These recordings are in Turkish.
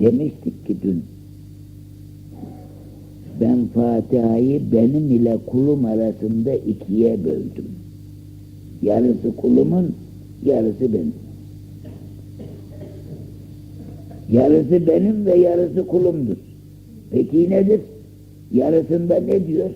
Demiştik ki dün, ben Fatiha'yı benim ile kulum arasında ikiye böldüm. Yarısı kulumun, yarısı benim. Yarısı benim ve yarısı kulumdur. Peki nedir? Yarısında ne diyor?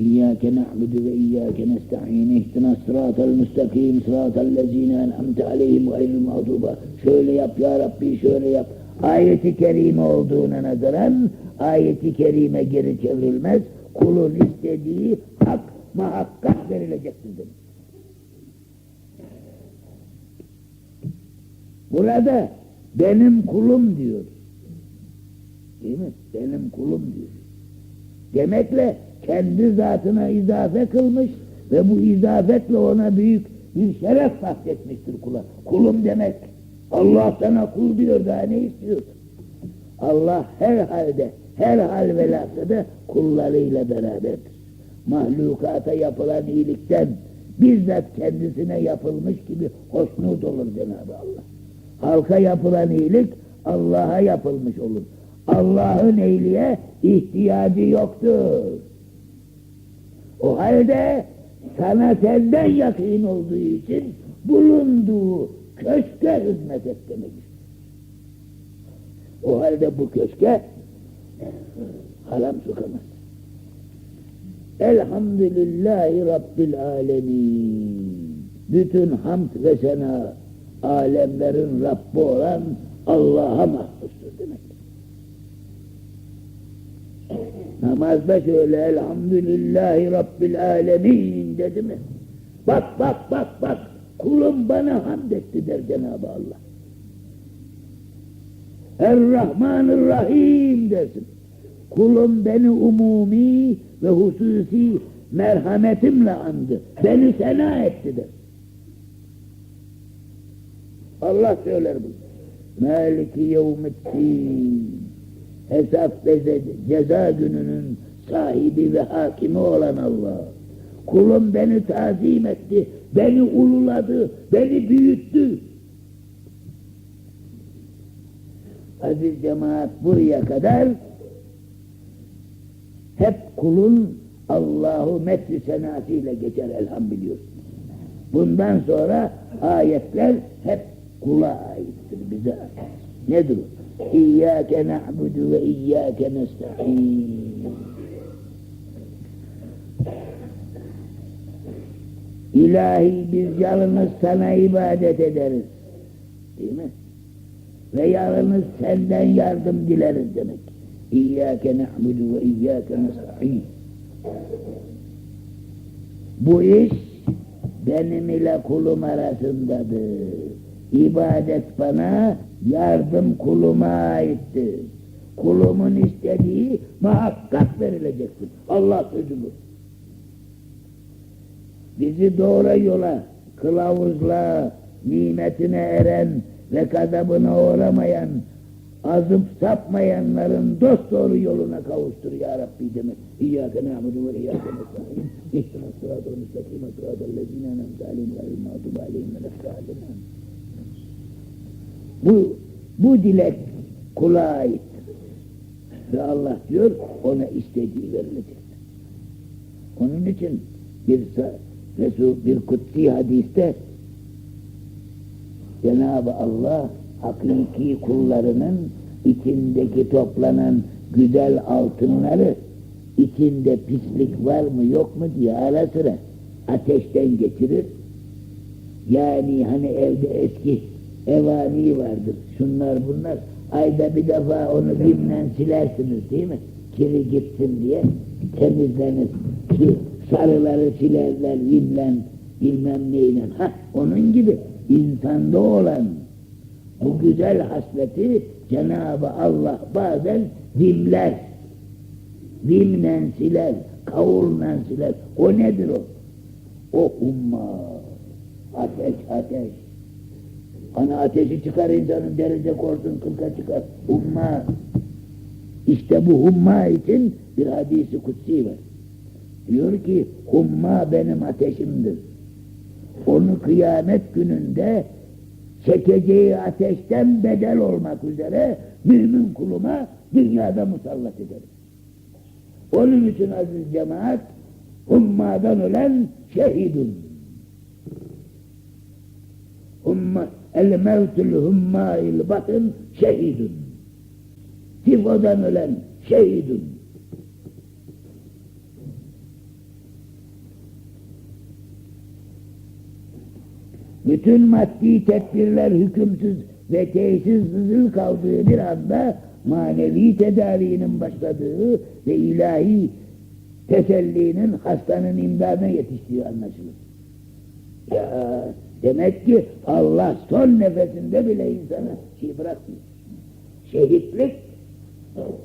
Na'budu ve iyyâke nesta'in ihdina sıratel müstakim sıratel lezîne en'amte aleyhim gayril mağduba. Şöyle yap ya Rabbi şöyle yap. Ayeti kerime olduğuna nazaran ayeti kerime geri çevrilmez. Kulun istediği hak muhakkak verilecektir demiş. Burada benim kulum diyor. Değil mi? Benim kulum diyor. Demekle kendi zatına izafe kılmış ve bu izafetle ona büyük bir şeref bahsetmiştir kula. Kulum demek. Allah sana kul diyor daha ne istiyorsun? Allah her halde, her hal ve lafzada kullarıyla beraberdir. Mahlukata yapılan iyilikten bizzat kendisine yapılmış gibi hoşnut olur Cenab-ı Allah. Halka yapılan iyilik Allah'a yapılmış olur. Allah'ın iyiliğe ihtiyacı yoktur. O halde sana senden yakın olduğu için bulunduğu köşke hizmet et demek. O halde bu köşke haram sokamaz. Elhamdülillahi Rabbil alemin. Bütün hamd ve sena alemlerin Rabbi olan Allah'a mahsustur demek. Namazda şöyle elhamdülillahi Rabbil alemin dedi mi? Bak bak bak bak kulum bana hamd etti der Cenab-ı Allah. Er-Rahmanir-Rahim dersin. Kulum beni umumi ve hususi merhametimle andı. Beni sena etti der. Allah söyler bunu. Maliki yevmiddin. Hesap ve ceza gününün sahibi ve hakimi olan Allah. Kulum beni tazim etti, beni ululadı, beni büyüttü. Aziz cemaat buraya kadar hep kulun Allahu metri senasıyla geçer elhamdülillah. Bundan sonra ayetler hep kula aittir, bize ait. Nedir o? İyyâke na'budu ve iyyâke nesta'in. İlahi biz yalnız sana ibadet ederiz. Değil mi? Ve yalnız senden yardım dileriz demek. İyyâke na'budu ve iyyâke nesta'in. Bu iş benim ile kulum arasındadır. İbadet bana, yardım kuluma aittir. Kulumun istediği muhakkak verilecektir. Allah sözü bu. Bizi doğru yola, kılavuzla, nimetine eren ve gazabına uğramayan, azıp sapmayanların dost doğru yoluna kavuştur ya Rabbi demek. İyyâke na'budu ve iyyâke nesta'in. İhtina sıratul müstakime sıratul lezine enemte aleyhim gayril mağdubi aleyhim ve nefsâdina. Bu, bu dilek kula ait. Ve Allah diyor ona istediği verilecek. Onun için bir Resul bir kutsi hadiste Cenab-ı Allah hakiki kullarının içindeki toplanan güzel altınları içinde pislik var mı yok mu diye ara sıra ateşten geçirir. Yani hani evde eski evani vardır. Şunlar bunlar. Ayda bir defa onu bimle silersiniz değil mi? Kiri gitsin diye temizlenir. Ki sarıları silerler vimle bilmem neyle. Ha, onun gibi insanda olan bu güzel hasleti Cenab-ı Allah bazen vimler. Vimle siler, kavulla siler. O nedir o? O umma. Ateş, ateş. Hani ateşi çıkar insanın derece korsun kırka çıkar. Humma. İşte bu humma için bir hadisi kutsi var. Diyor ki humma benim ateşimdir. Onu kıyamet gününde çekeceği ateşten bedel olmak üzere mümin kuluma dünyada musallat ederim. Onun için aziz cemaat, hummadan ölen şehidun. Humma, el mevtül hummail batın şehidun. Tifodan ölen şehidun. bütün maddi tedbirler hükümsüz ve tesissizlik kaldığı bir anda manevi tedavinin başladığı ve ilahi tesellinin hastanın imdadına yetiştiği anlaşılır. Ya demek ki Allah son nefesinde bile insana şey bırakmıyor. Şehitlik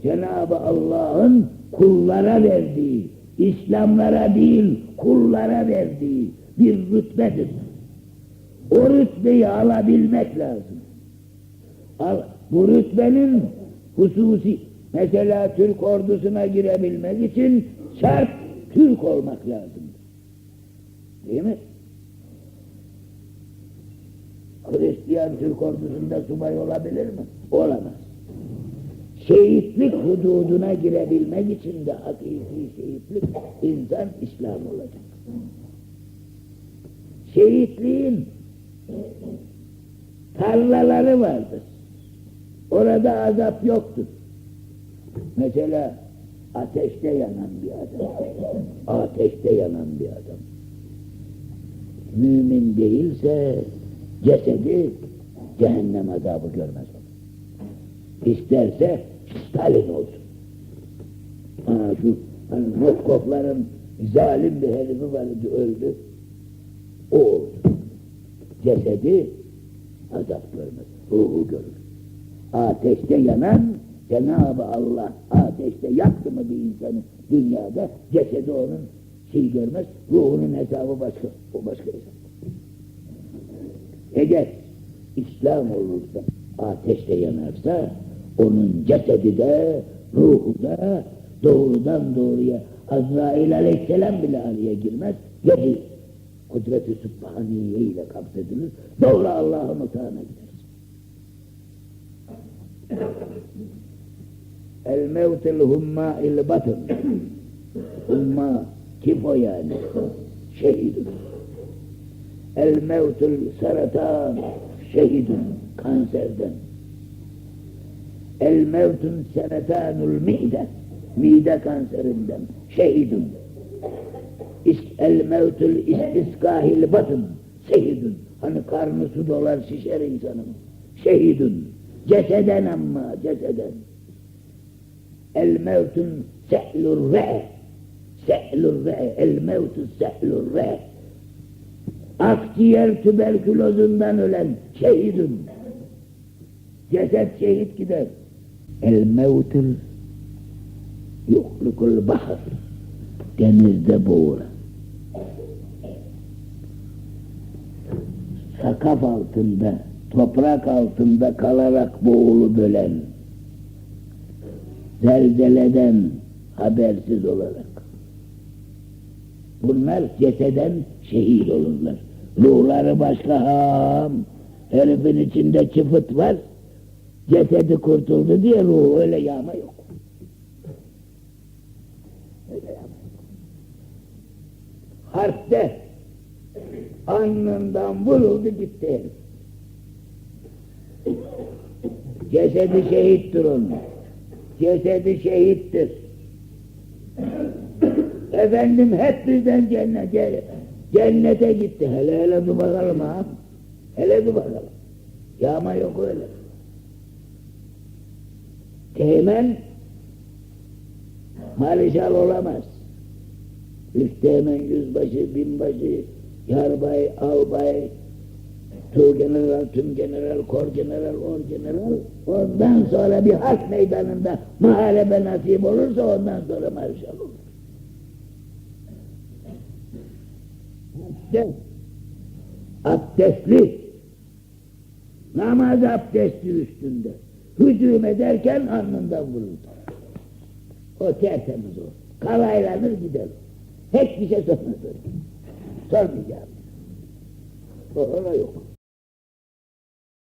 Cenab-ı Allah'ın kullara verdiği, İslamlara değil kullara verdiği bir rütbedir. O rütbeyi alabilmek lazım. Bu rütbenin hususi, mesela Türk ordusuna girebilmek için şart Türk olmak lazım. Değil mi? Hristiyan Türk ordusunda subay olabilir mi? Olamaz. Şehitlik hududuna girebilmek için de hakiki şehitlik insan İslam olacak. Şehitliğin tarlaları vardır. Orada azap yoktur. Mesela ateşte yanan bir adam. Ateşte yanan bir adam. Mümin değilse cesedi cehennem azabı görmez olur. İsterse Stalin olsun. Ha, şu hani Roskovların zalim bir herifi vardı öldü. O oldu. Cesedi azap görmez. Ruhu görür. Ateşte yanan Cenab-ı Allah ateşte yaktı mı bir insanı dünyada cesedi onun şey görmez. Ruhunun hesabı başka. O başka hesap. Eğer İslam olursa ateşte yanarsa onun cesedi de ruhu da doğrudan doğruya Azrail aleyhisselam bile araya girmez. Yedi kudret-i sübhaniye ile kapsedilir. Doğru Allah'ın otağına gideriz. El mevtil humma il batın. Humma kifo yani. Şehidun. El mevtul saratan şehidun. Kanserden. El mevtun seretanul mide. Mide kanserinden. Şehidun. El mevtul istiskahil batın. Şehidun. Hani karnı su dolar şişer insanın. Şehidun. Ceseden ama ceseden. El mevtun se'lur re. Se'lur re. El mevtu se'lur re. Akciğer tüberkülozundan ölen şehidun. Ceset şehit gider. El mevtul yuhlikul bahar. Denizde boğuran. Sakaf altında, toprak altında kalarak boğulu bölen. Zelzeleden habersiz olarak. Bunlar ceseden şehit olurlar. Ruhları başka ham. Herifin içinde çıfıt var. Cesedi kurtuldu diye ruhu öyle yağma yok. Öyle yağma yok. Harpte alnından vuruldu gitti herif. Cesedi şehittir onun. Cesedi şehittir. Efendim hep birden cennet, cennete gitti. Hele hele dur bakalım ha. Hele dur bakalım. Yağma yok öyle. Teğmen marişal olamaz. Üsteğmen yüzbaşı, binbaşı, yarbay, albay, tu general, tüm general, kor general, or general. Ondan sonra bir harp meydanında muharebe nasip olursa ondan sonra marişal olur. Abdest. Abdestli. Namaz abdesti üstünde. Hücum ederken alnından vuruldu. O tertemiz o. Kalaylanır gider. Hiçbir şey sormaz. Sormayacağım. O, yok.